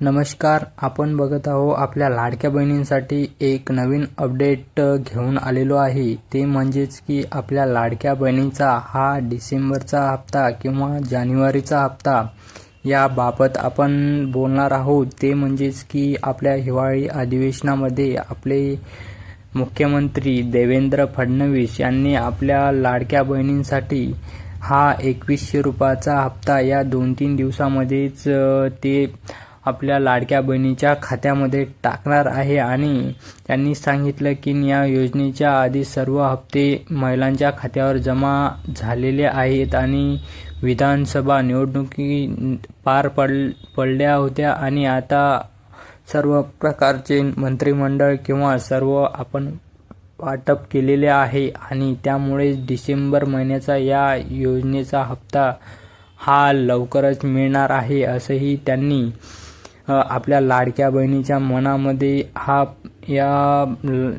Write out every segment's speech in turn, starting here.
नमस्कार आपण बघत आहो आपल्या लाडक्या बहिणींसाठी एक नवीन अपडेट घेऊन आलेलो आहे. ते म्हणजेच की आपल्या लाडक्या बहिणीचा हा डिसेंबरचा हप्ता किंवा जानेवारीचा हप्ता याबाबत आपण बोलणार आहोत. ते म्हणजेच की आपल्या हिवाळी अधिवेशनामध्ये आपले मुख्यमंत्री देवेंद्र फडणवीस यांनी आपल्या लाडक्या बहिणींसाठी हा एकवीसशे रुपयाचा हप्ता या दोन तीन दिवसामध्येच ते आपल्या लाडक्या बहिणीच्या खात्यामध्ये टाकणार आहे आणि त्यांनी सांगितलं की या योजनेच्या आधी सर्व हप्ते महिलांच्या खात्यावर जमा झालेले आहेत आणि विधानसभा निवडणुकी पार पड पडल्या होत्या आणि आता सर्व प्रकारचे मंत्रिमंडळ किंवा सर्व आपण वाटप केलेले आहे आणि त्यामुळे डिसेंबर महिन्याचा या योजनेचा हप्ता हा लवकरच मिळणार आहे असंही त्यांनी आपल्या लाडक्या बहिणीच्या मनामध्ये हा या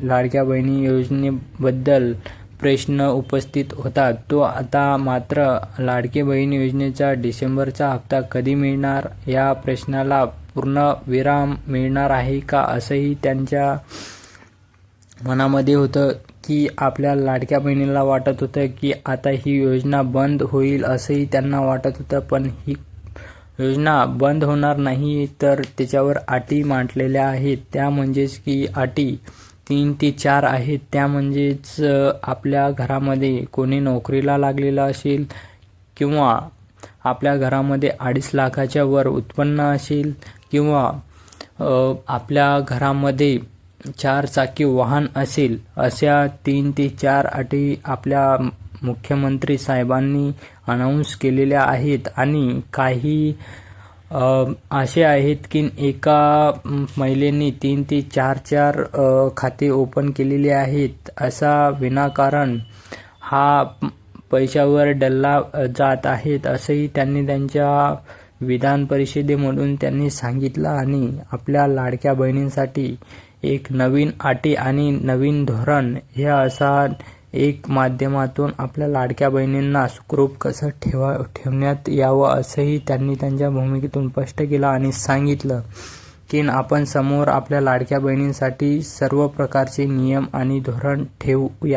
लाडक्या बहिणी योजनेबद्दल प्रश्न उपस्थित होता तो आता मात्र लाडकी बहीण योजनेचा डिसेंबरचा हप्ता कधी मिळणार? या प्रश्नाला पूर्ण विराम मिळणार आहे का? असंही त्यांच्या मनामध्ये होतं की आपल्या लाडक्या बहिणीला वाटत होतं की आता ही योजना बंद होईल असंही त्यांना वाटत होतं पण ही योजना बंद होणार नाही तर त्याच्यावर अटी मांडलेल्या आहेत. त्या म्हणजेच की अटी तीन ते चार आहेत. त्या म्हणजेच आपल्या घरामध्ये कोणी नोकरीला लागलेला असेल किंवा आपल्या घरामध्ये अडीच लाखाच्या वर उत्पन्न असेल किंवा आपल्या घरामध्ये चार चाकी वाहन असेल अशा तीन ते चार अटी आपल्या मुख्यमंत्री साहेबांनी अनाऊन्स केलेल्या आहेत आणि काही असे आहेत की एका महिलेने तीन ते चार चार खाते ओपन केलेले आहेत. असा विनाकारण हा पैशावर डल्ला जात आहेत असंही त्यांनी त्यांच्या विधान परिषदेमधून त्यांनी सांगितलं आणि आपल्या लाडक्या बहिणींसाठी एक नवीन अटी आणि नवीन धोरण हे असा एक माध्यमातून आपल्या लाडक्या बहिणींना सुखरूप कसं ठेवा ठेवण्यात यावं असंही त्यांनी त्यांच्या भूमिकेतून स्पष्ट केलं आणि सांगितलं. की आपण समोर आपल्या लाडक्या बहिणींसाठी सर्व प्रकारचे नियम आणि धोरण ठेवूया.